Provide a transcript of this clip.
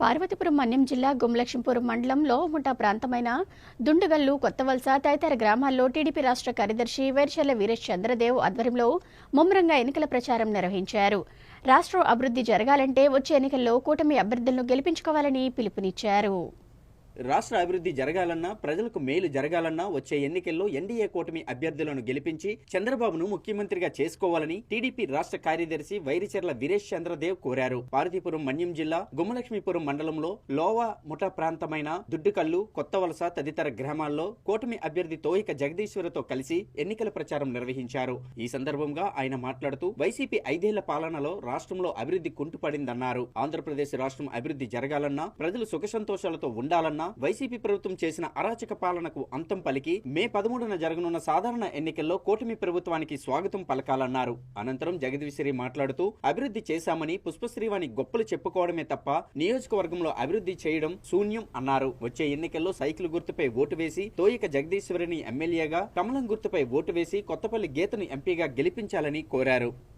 పార్వతీపురం మన్యం జిల్లా గుమలక్ష్మీపురం మండలంలో ముఠా ప్రాంతమైన దుండగల్లు కొత్తవలస తదితర గ్రామాల్లో టీడీపీ రాష్ట్ర కార్యదర్శి వేర్చెల్ల వీరేష్ చంద్రదేవ్ ఆధ్వర్యంలో ముమ్మరంగా ఎన్నికల ప్రచారం నిర్వహించారు. రాష్ట్ర అభివృద్ధి జరగాలంటే వచ్చే ఎన్నికల్లో కూటమి అభ్యర్థులను గెలిపించుకోవాలని పిలుపునిచ్చారు. రాష్ట్ర అభివృద్ధి జరగాలన్నా ప్రజలకు మేలు జరగాలన్నా వచ్చే ఎన్నికల్లో ఎన్డీఏ కూటమి అభ్యర్థులను గెలిపించి చంద్రబాబును ముఖ్యమంత్రిగా చేసుకోవాలని టీడీపీ రాష్ట్ర కార్యదర్శి వైరిచెర్ల వీరేష్ చంద్రదేవ్ కోరారు. పార్వతీపురం మన్యం జిల్లా గుమ్మలక్ష్మీపురం మండలంలో లోవా ముఠా ప్రాంతమైన దుడ్డుకల్లు కొత్తవలస తదితర గ్రామాల్లో కూటమి అభ్యర్థి తోయిక జగదీశ్వరతో కలిసి ఎన్నికల ప్రచారం నిర్వహించారు. ఈ సందర్భంగా ఆయన మాట్లాడుతూ వైసీపీ ఐదేళ్ళ పాలనలో రాష్ట్రంలో అభివృద్ధి కుంటుపడిందన్నారు. ఆంధ్రప్రదేశ్ రాష్ట్రం అభివృద్ధి జరగాలన్నా ప్రజలు సుఖ సంతోషాలతో ఉండాలన్నా వైసీపీ ప్రభుత్వం చేసిన అరాచక పాలనకు అంతం పలికి మే పదమూడున జరగనున్న సాధారణ ఎన్నికల్లో కూటమి ప్రభుత్వానికి స్వాగతం పలకాలన్నారు. అనంతరం జగదీశ్వరి మాట్లాడుతూ అభివృద్ధి చేశామని పుష్పశ్రీవాణి గొప్పలు చెప్పుకోవడమే తప్ప నియోజకవర్గంలో అభివృద్ధి చేయడం శూన్యం అన్నారు. వచ్చే ఎన్నికల్లో సైకిల్ గుర్తుపై ఓటు వేసి తోయిక జగదీశ్వరిని ఎమ్మెల్యేగా కమలం గుర్తుపై ఓటు వేసి కొత్తపల్లి గీతను ఎంపీగా గెలిపించాలని కోరారు.